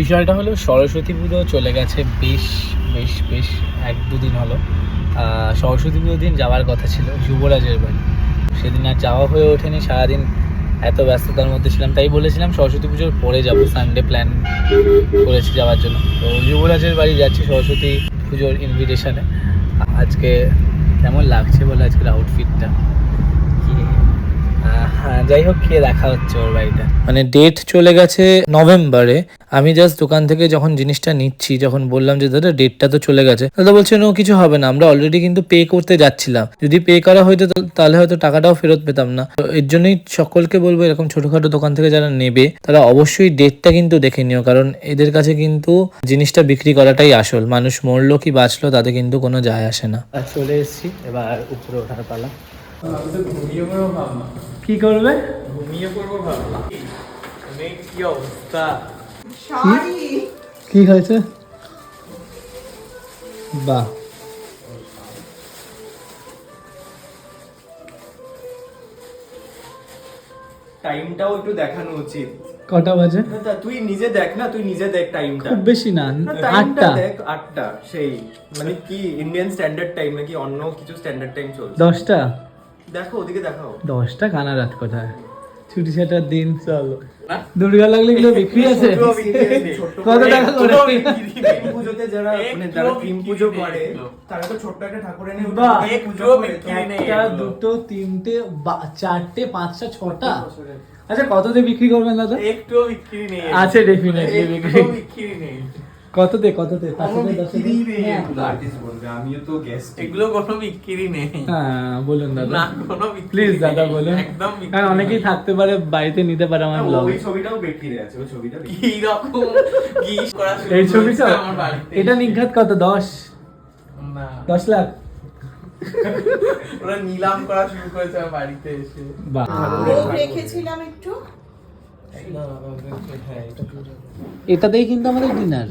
বিষয়টা হলো সরস্বতী পুজো চলে গেছে বেশ বেশ বেশ এক দুদিন হলো। সরস্বতী পুজোর দিন যাওয়ার কথা ছিল, যুবরাজের বাড়ি। সেদিন আর যাওয়া হয়ে ওঠেনি, সারাদিন এত ব্যস্ততার মধ্যে ছিলাম, তাই বলেছিলাম সরস্বতী পুজোর পরে যাব সানডে প্ল্যান করেছি যাওয়ার জন্য। তো যুবরাজের বাড়ি যাচ্ছি সরস্বতী পুজোর ইনভিটেশনে আজকে কেমন লাগছে বলে আজকের আউটফিটটা যাই হোক খেয়ে দেখা হচ্ছে ওর বাড়িতে। মানে ডেট চলে গেছে নভেম্বরে আমি জাস্ট দোকান থেকে যখন জিনিসটা নিচ্ছি যখন বললাম যে দাদা ডেটটা তো চলে গেছে। দাদা বলছে নো কিছু হবে না। আমরা অলরেডি কিন্তু পে করতে যাচ্ছিলাম। যদি পে করা হয়তো তো তাহলে হয়তো টাকাটাও ফেরত পেতাম না। তো এর জন্যই সকলকে বলব এরকম ছোটখাটো দোকান থেকে যারা নেবে তারা অবশ্যই ডেটটা কিন্তু দেখে নিও। কারণ এদের কাছে কিন্তু জিনিসটা বিক্রি করাটাই আসল। মানুষ মরলো কি বাঁচলো তাতে কিন্তু কোনো যায় আসে না। চলে এসেছি। এবার উপরে ওঠার পালা। কি করবে? ঘুমিয়ে পড়ব ভাবনা অনেক কি অবস্থা? কি হয়েছে? বাহ। টাইমটাও একটু দেখানো উচিত। কটা বাজে? তা তুই নিজে দেখ না তুই নিজে দেখ টাইমটা খুব বেশি না না, আটটা। দেখ আটটা সেই। মানে কি ইন্ডিয়ান স্ট্যান্ডার্ড টাইম নাকি অন্য কিছু স্ট্যান্ডার্ড টাইম চলছে? দশটা? দেখো ওদিকে দেখাও। দশটা কানা রাত কোথায়? ছুটি ছাটার দিন চলো। দুর্গা লাগলে বিক্রি আছে? কত টাকা করে? পুজোতে যারা মানে যারা ক্রিম পুজো করে তারা তো ছোট্ট একটা ঠাকুর এনে বাহ, পুজো একটা দুটো তিনটে বা- চারটে পাঁচটা ছটা? আচ্ছা কত দিয়ে বিক্রি করবেন দাদা? একটুও বিক্রি নেই। আছে definitely বিক্রি। বিক্রি নেই। বিক্রি নেই হ্যাঁ। এগুলো আর্টিস্ট বলবে আমিও তো গেস্ট এগুলো কোনো বিক্রি নেই। হ্যাঁ বলুন দাদা। না কোনো প্লিজ দাদা বলুন। একদম কারণ অনেকেই থাকতে পারে বাড়িতে নিতে পারে আমার ব্লগ ওই ছবিটাও বেটকিরে আছে ওই ছবিটা কি রকম করা এই ছবিটা এটা নিঘাত কত? দশ? না। দশ লাখ? ওরা নিলাম করা শুরু করেছে বাড়িতে এসে। বাহ। রেখেছিলাম একটু। এটাতেই কিন্তু আমাদের ডিনার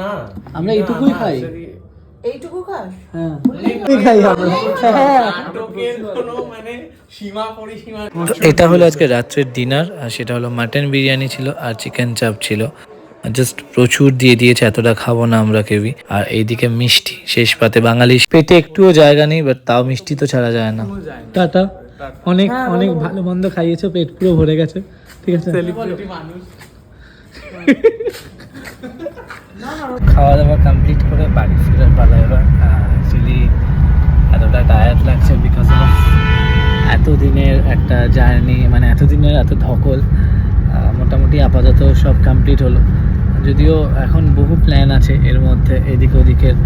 না আমরা এইটুকুই খাই। এইটুকু খাস? হ্যাঁ। হ্যাঁ। মানে সীমা পরিসীমা তো এটা হলো আজকে রাত্রের ডিনার আর সেটা হলো মাটন বিরিয়ানি ছিল আর চিকেন চাপ ছিল। জাস্ট প্রচুর দিয়ে দিয়েছে এতটা খাব না আমরা কেউই। আর এইদিকে মিষ্টি শেষ পাতে বাঙালি। পেটে একটুও জায়গা নেই বাট তাও মিষ্টি তো ছাড়া যায় না। টাটা। অনেক অনেক ভালো মন্দ খাইয়েছো পেট পুরো ভরে গেছে। ঠিক আছে? সেলিব্রিটি মানুষ। খাওয়া দাওয়া কমপ্লিট করে বাড়ি ফেরার পালা এবার। অ্যাকচুয়ালি এতটা টায়ার্ড লাগছে বিকজ অফ এতদিনের একটা জার্নি মানে এতদিনের এত ধকল মোটামুটি আপাতত সব কমপ্লিট হলো। যদিও এখন বহু প্ল্যান আছে এর মধ্যে এদিক ওদিকের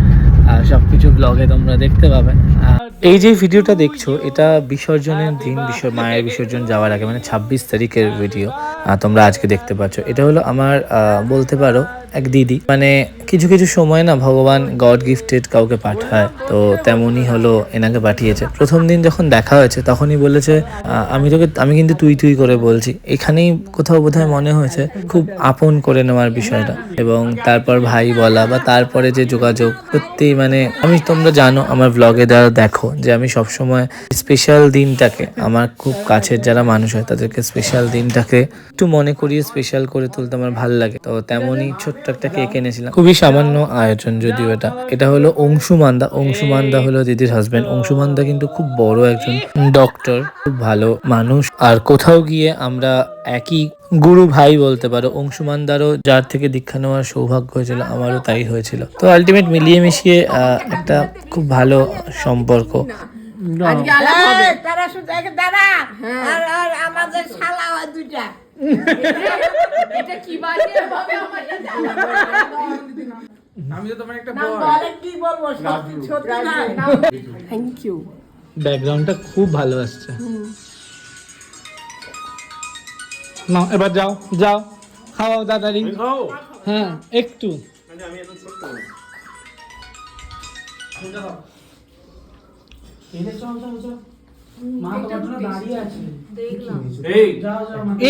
সব কিছু ব্লগে তোমরা দেখতে পাবে। আর এই যে ভিডিওটা দেখছ, এটা বিসর্জনের দিন মায়ের বিসর্জন যাওয়ার আগে মানে ছাব্বিশ তারিখের ভিডিও তোমরা আজকে দেখতে পাচ্ছ। এটা হলো আমার বলতে পারো এক দিদি। মানে কিছু কিছু সময় না ভগবান গড গিফটেড কাউকে পাঠায়, তো তেমনই হলো এনাকে পাঠিয়েছে। প্রথম দিন যখন দেখা হয়েছে, তখনই বলেছে আমি তোকে, আমি কিন্তু তুই তুই করে বলছি। এখানেই কোথাও বোধহয় মনে হয়েছে, খুব আপন করে নেওয়ার বিষয়টা। এবং তারপর ভাই বলা বা তারপরে যে যোগাযোগ সত্যি মানে আমি, তোমরা জানো, আমার ব্লগে দ্বারা দেখো, যে আমি সবসময় স্পেশাল দিনটাকে, আমার খুব কাছের যারা মানুষ হয়, তাদেরকে স্পেশাল দিনটাকে একটু মনে করিয়ে স্পেশাল করে তুলতে আমার ভালো লাগে। তো তেমনই ছোট্ট একটা কেক এনেছিলাম। খুবই সামান্য আয়োজন যদিও এটা। এটা হলো অংশুমান্দা অংশুমান্দা হলো দিদির হাজবেন্ড অংশুমান্দা কিন্তু খুব বড় একজন ডক্টর খুব ভালো মানুষ। আর কোথাও গিয়ে আমরা একই গুরু ভাই বলতে পারো অংশুমানদারও যার থেকে দীক্ষা নেওয়ার সৌভাগ্য হয়েছিল আমারও তাই হয়েছিল। তো আলটিমেট মিলিয়ে মিশিয়ে একটা খুব ভালো সম্পর্ক। এক দাঁড়া আর আর আমাদের শালা হয় দুইটা এটা কি বাজে? ভাবে আমার সাথে আমি তো তোমার একটা বলে কি বলব? সত্যি সত্যি না। থ্যাংক ইউ ব্যাকগ্রাউন্ডটা খুব ভালো আসছে। না এবার যাও যাও। খাওয়াও তাড়াতাড়ি হ্যাঁ একটু।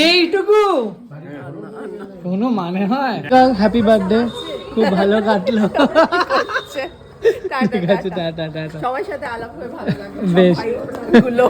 এইটুকু। কোনো মানে হয়? হ্যাপি বার্থডে খুব ভালো কাটলো। ঠিক আছে টাটা। টাটা সবার সাথে আলাপ হয়ে ভালো লাগল। বেশ। গুলো